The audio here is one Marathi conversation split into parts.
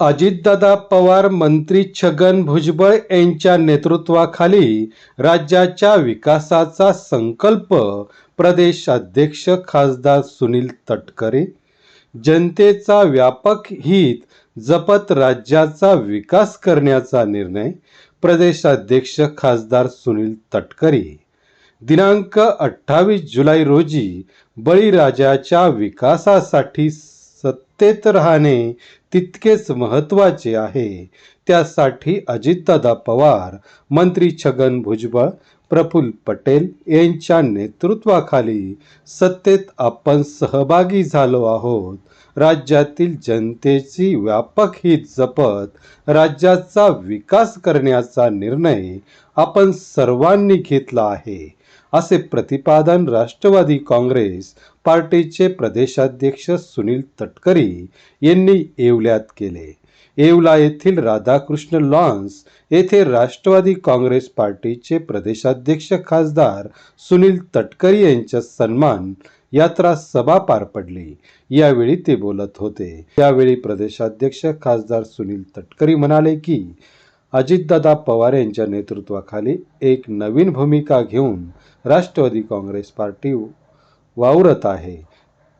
अजितदादा पवार मंत्री छगन भुजबळ यांच्या नेतृत्वाखाली राज्याच्या विकासाचा संकल्प प्रदेशाध्यक्ष खासदार सुनील तटकरे जनतेचा व्यापक हित जपत राज्याचा विकास करण्याचा निर्णय प्रदेशाध्यक्ष खासदार सुनील तटकरे. दिनांक अठ्ठावीस जुलै रोजी बळीराजाच्या विकासासाठी सत्तेत राहणे तितकेच महत्त्वाचे आहे. त्यासाठी अजितदादा पवार मंत्री छगन भुजबळ प्रफुल्ल पटेल यांच्या नेतृत्वाखाली सत्तेत आपण सहभागी झालो आहोत. राज्यातील जनतेची व्यापक हित जपत राज्याचा विकास करण्याचा निर्णय आपण सर्वांनी घेतला आहे असे प्रतिपादन राष्ट्रवादी काँग्रेस पार्टीचे प्रदेशाध्यक्ष सुनील तटकरी यांनी येवल्यात केले. येवला येथील राधाकृष्ण लॉन्स येथे राष्ट्रवादी काँग्रेस पार्टीचे प्रदेशाध्यक्ष खासदार सुनील तटकरी यांच्या सन्मान यात्रा सभा पार पडली. यावेळी ते बोलत होते. यावेळी प्रदेशाध्यक्ष खासदार सुनील तटकरी म्हणाले की अजितदादा पवार यांच्या नेतृत्वाखाली एक नवीन भूमिका घेऊन राष्ट्रवादी काँग्रेस पार्टी वावरत आहे.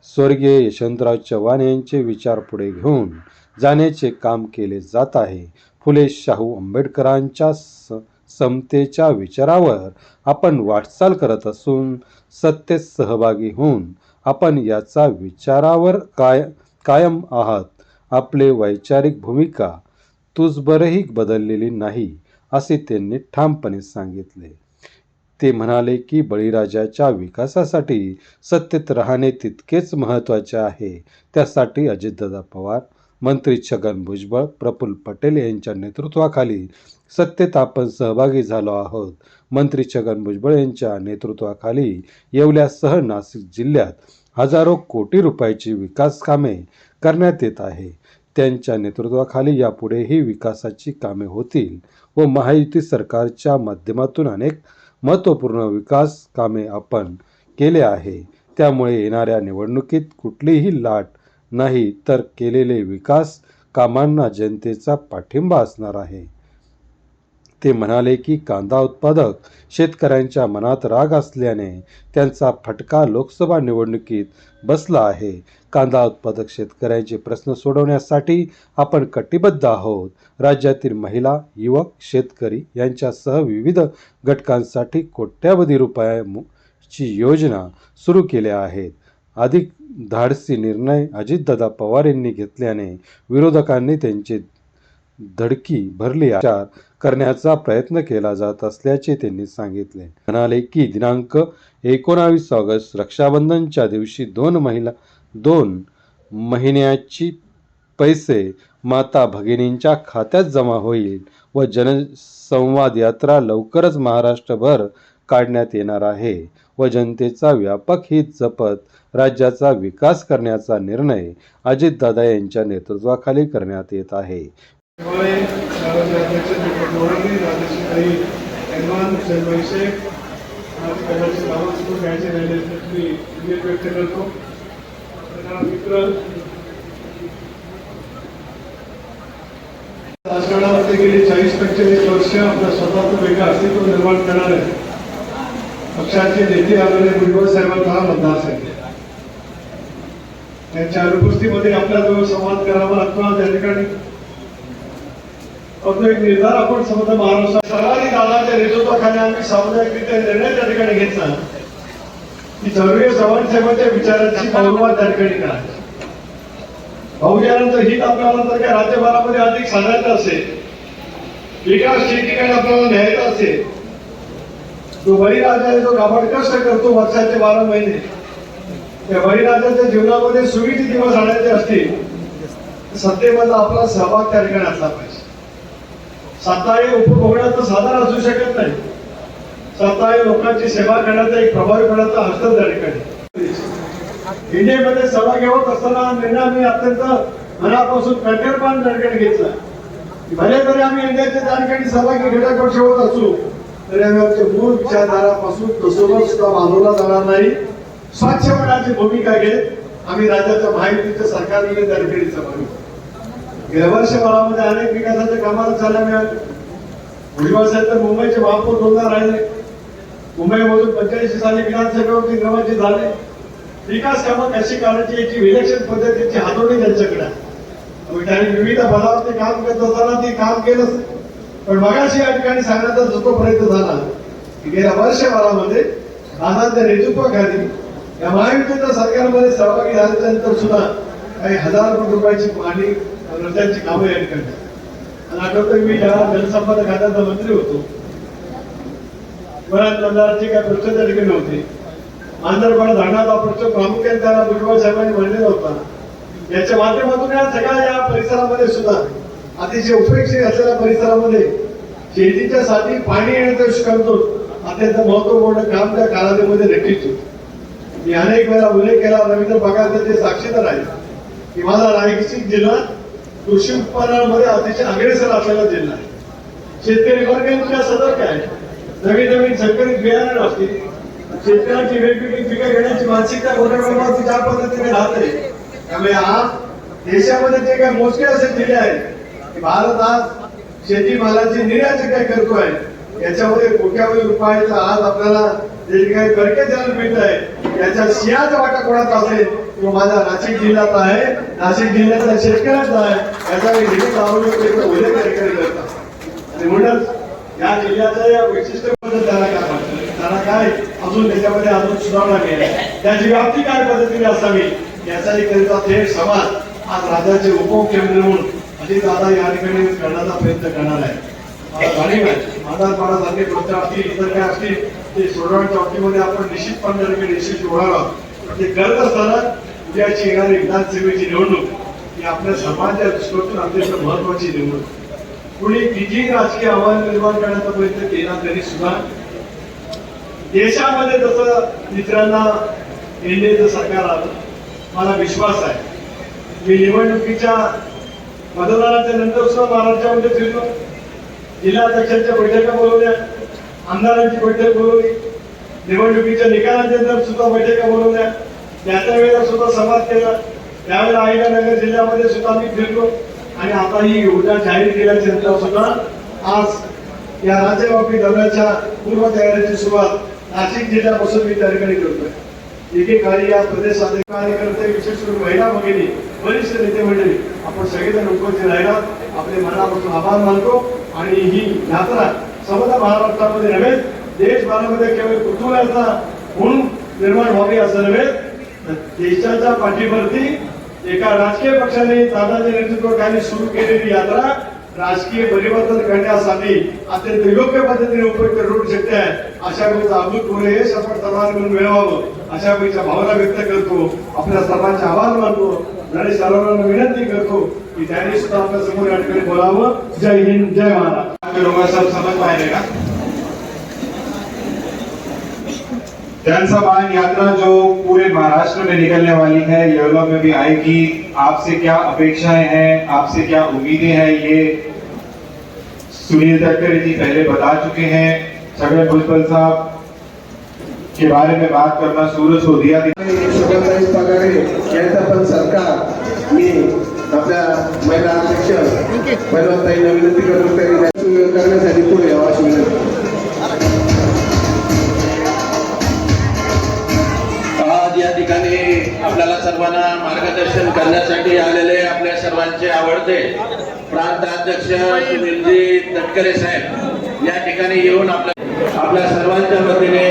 स्वर्गीय यशवंतराव चव्हाण यांचे विचार पुढे घेऊन जाण्याचे काम केले जात आहे. फुले शाहू आंबेडकरांच्या स समतेच्या विचारावर आपण वाटचाल करत असून सत्तेत सहभागी होऊन आपण याचा विचारावर काय कायम आहात. आपले वैचारिक भूमिका तुझबरही बदललेली नाही असे त्यांनी ठामपणे सांगितले. ते म्हणाले की बळीराजाच्या विकासासाठी सत्तेत राहणे तितकेच महत्त्वाचे आहे. त्यासाठी अजितदादा पवार मंत्री छगन भुजबळ प्रफुल्ल पटेल यांच्या नेतृत्वाखाली सत्तेत आपण सहभागी झालो आहोत. मंत्री छगन भुजबळ यांच्या नेतृत्वाखाली येवल्यासह नाशिक जिल्ह्यात हजारो कोटी रुपयाची विकास कामे करण्यात येत आहे. त्यांच्या नेतृत्वाखाली यापुढेही विकासाची कामे होतील व महायुती सरकारच्या माध्यमातून अनेक महत्त्वपूर्ण विकास कामे आपण केले आहे. त्यामुळे येणाऱ्या निवडणुकीत कुठलीही लाट नाही तर केलेले विकास कामांना जनतेचा पाठिंबा असणार आहे. ते म्हणाले की कांदा उत्पादक शेतकऱ्यांच्या मनात राग असल्याने त्यांचा फटका लोकसभा निवडणुकीत बसला आहे. कांदा उत्पादक शेतकऱ्यांचे प्रश्न सोडवण्यासाठी आपण कटिबद्ध आहोत. राज्यातील महिला युवक शेतकरी यांच्यासह विविध घटकांसाठी कोट्यावधी रुपयाची योजना सुरू केल्या आहेत. अधिक धाडसी निर्णय अजितदादा पवार यांनी घेतल्याने विरोधकांनी त्यांचे धडकी भरली विचार करण्याचा प्रयत्न केला जात असल्याचे त्यांनी सांगितले. म्हणाले की दिनांक एकोणावीस ऑगस्ट रक्षाबंधनच्या दिवशी दोन महिला दोन महिन्याची पैसे माता भगिनींच्या खात्यात जमा होईल व जनसंवाद यात्रा लवकरच महाराष्ट्रभर काढण्यात येणार आहे व जनतेचा व्यापक हित जपत राज्याचा विकास करण्याचा निर्णय अजितदादा यांच्या नेतृत्वाखाली करण्यात येत आहे. त्यामुळे शाळेचे अध्यक्ष दीपक मोरांनी राजेश्री एमान शेखभाई शेख आज कदाचित घ्यायचे मी व्यक्त करतो मित्र राजकारणामध्ये गेली चाळीस पंचेचाळीस वर्ष आपला स्वतःचं वेगळं अस्तित्व निर्माण करणारे पक्षाचे नेते आलेले भुजबळ साहेबांचा हा मतदारसंघ आहे. त्यांच्या अनुपस्थितीमध्ये आपल्याजवळ संवाद करावा अथवा त्या ठिकाणी फक्त एक निर्धार आपण समजा महाराष्ट्रात सर्वांनी दादाच्या नेतृत्वाखाली आम्ही सामुदायिकरित्या निर्णय त्या ठिकाणी घेतला. की सर्वे चव्हाण साहेबांच्या विचारांची बहुमत त्या ठिकाणी करा. बहुजनांचं हित आपल्याला जर काय राज्यभरामध्ये अधिक साधायचं असेल विकास ठिकाणी आपल्याला न्यायचा असेल तो बळीराजा आहे जो गाभाड कष्ट करतो वर्षाचे बारा महिने त्या बळीराजाच्या जीवनामध्ये सुविधी दिवस आणायचे असतील सत्तेमध्ये आपला सहभाग त्या ठिकाणी असला पाहिजे. सत्ताही उपभोगण्याचं साधन असू शकत नाही. सत्ताही लोकांची सेवा करण्याचा एक प्रभावीपणाचा हस्त त्या ठिकाणी इंडियामध्ये सभा घेवत असताना निर्णय आम्ही अत्यंत मनापासून कट्टरपान त्या ठिकाणी घेतला. भले तरी आम्ही इंडियाच्या त्या ठिकाणी सहभागी घटक होत असू तरी आम्ही आमच्या मूळ विचारधारापासून तसोबत सुद्धा मानवला जाणार नाही स्वच्छपणाची भूमिका घेत आम्ही राज्याच्या माहितीच्या सरकारने त्या ठिकाणी गेल्या वर्षभरामध्ये अनेक विकासाच्या कामाला चालना मिळाली. भुजबळ साहेब तर मुंबईचे महापौर दोनदा राहिले. मुंबईमधून पंच्याऐंशी साली विधानसभेवरती निवडणूक झाले. विकास कामं कशी करायची याची विलक्षण पद्धतीची हातोडी त्यांच्याकडे आहे. मग त्यांनी विविध पदावरती काम करत असताना ती काम केलंच पण मगाशी या ठिकाणी सांगण्याचा जो तो प्रयत्न झाला की गेल्या वर्षभरामध्ये दादांच्या नेतृत्वाखाली या महायुतीच्या सरकारमध्ये सहभागी झाल्यानंतर सुद्धा काही हजार कोटी रुपयाची पाणी रस्त्यांची कामं या ठिकाणी. आणि आठवतं मी या जलसंपदा खात्याचा मंत्री होतो बऱ्याच आमदारांची काही प्रश्न त्या ठिकाणी होते आंध्रपण धरणाचा प्रश्न प्रामुख्याने त्याला भुजबळ साहेबांनी मांडलेला होता. याच्या माध्यमातून या सगळ्या या परिसरामध्ये सुद्धा अतिशय उपेक्षित असलेल्या परिसरामध्ये शेतीच्या साठी पाणी येण्याचं करतो. अत्यंत महत्त्वपूर्ण काम त्या कालावधीमध्ये नक्कीच होतं. मी अनेक वेळा उल्लेख केला रवींद्र पगार ते साक्षीदार आहे की माझा रायगड जिल्हा कृषी उत्पादनामध्ये अतिशय अग्रेसर असलेला जिल्हा आहे शेतकरी वर्ग इतका सतर्क आहे नवीन नवीन संकरित बियाणं असतील शेतकऱ्यांची वेगवेगळी पिकं घेण्याची मानसिकता मोठ्या प्रमाणात ज्या पद्धतीने राहते त्यामुळे आज देशामध्ये जे काही मोजके असे जिल्हे आहेत भारत आज शेतीमालाची निर्यात जे काही करतोय याच्यामध्ये कोट्यावधी रुपयाचा आज आपल्याला जे काही परके द्यायला मिळत आहे याच्या शियाचा वाटा कोणाचा असेल तो माझा नाशिक जिल्ह्यात आहे. नाशिक जिल्ह्याचा शेतकऱ्याचा आहे याचा मी नेहमीच आवडतो उल्लेख या करतात आणि म्हणूनच या जिल्ह्याचं या वैशिष्ट्यबद्दल त्याला काय वाटतं त्याला काय? अजून त्याच्यामध्ये अजून सुधारणा केल्या त्याची व्याप्ती काय पद्धतीने असावी याचाही करिता थेट समाज आज राज्याचे उपमुख्यमंत्री म्हणून अजित दादा या ठिकाणी करण्याचा प्रयत्न करणार आहे. मला जाणीव आहे आधार पाडासारखे प्रश्न असतील इतर काय असतील ते सोडवण्याच्या बाबतीमध्ये आपण निश्चितपणे निश्चित ठिकाणी ते करत असताना उद्याची येणारी विधानसभेची निवडणूक ही आपल्या समाजाच्या दृष्टीतून अत्यंत महत्वाची निवडणूक. कुणी कितीही राजकीय आव्हान निर्माण करण्याचा प्रयत्न केला तरी सुद्धा देशामध्ये जसं मित्रांना एनडीएचं सरकार आलं मला विश्वास आहे. मी निवडणुकीच्या मतदानाच्या नंतर सुद्धा महाराष्ट्रामध्ये फिरलो. जिल्हाध्यक्षांच्या बैठका बोलवल्या आमदारांची बैठक बोलवली. निवडणुकीच्या निकालाच्या नंतर सुद्धा बैठका बोलवल्या. त्याच्या वेळेला सुद्धा संवाद केला. त्यावेळेला अहिल्यानगर जिल्ह्यामध्ये सुद्धा मी फिरलो. आणि आता ही योजना जाहीर केल्याच्यानंतर सुद्धा आज या राज्यव्यापी दौऱ्याच्या पूर्वतयारीची सुरुवात नाशिक जिल्ह्यापासून मी त्या ठिकाणी करतोय. एकेकाळी या प्रदेशात कार्यकर्ते विशेष करून महिला भगिनी वरिष्ठ नेते मंडळी आपण सगळेजण उपस्थित राहिला आपले मनापासून आभार मानतो. आणि ही यात्रा समजा महाराष्ट्रामध्ये नव्हे देशभरामध्ये केवळ कुतूहलाचा म्हणून निर्माण व्हावी असं नव्हे. देशाच्या पाठीवरती एका राजकीय पक्षाने दादाजी नेतृत्वाखाली सुरू केलेली यात्रा राजकीय परिवर्तन करण्यासाठी अत्यंत योग्य पद्धतीने उपयुक्त ठरू शकते. अशा वेळेचा अभूतपूर्व यश आपण सर्वांनी मिळून मिळवावं अशा वेळेच्या भावना व्यक्त करतो. आपल्या सर्वांचे आभार मानतो. आणि सर्वांना विनंती करतो की त्यांनी सुद्धा आपल्यासमोर या ठिकाणी बोलावं. जय हिंद जय महाराज लोग सब समझ पाएंगे जनसभा यात्रा जो पूरे महाराष्ट्र में निकलने वाली है येवला में भी आएगी। आपसे क्या अपेक्षाएँ हैं? आपसे क्या उम्मीदें हैं? ये सुनील तटकरे जी पहले बता चुके हैं। छगन भुजबल साहब के बारे में बात करना सूरज हो दिया पण सरकार महिला अध्यक्ष पुढे सर्वांना मार्गदर्शन करण्यासाठी आलेले आपल्या सर्वांचे आवडते प्रांताध्यक्ष सुनीलजी तटकरे साहेब. या ठिकाणी येऊन आपल्या आपल्या सर्वांच्या वतीने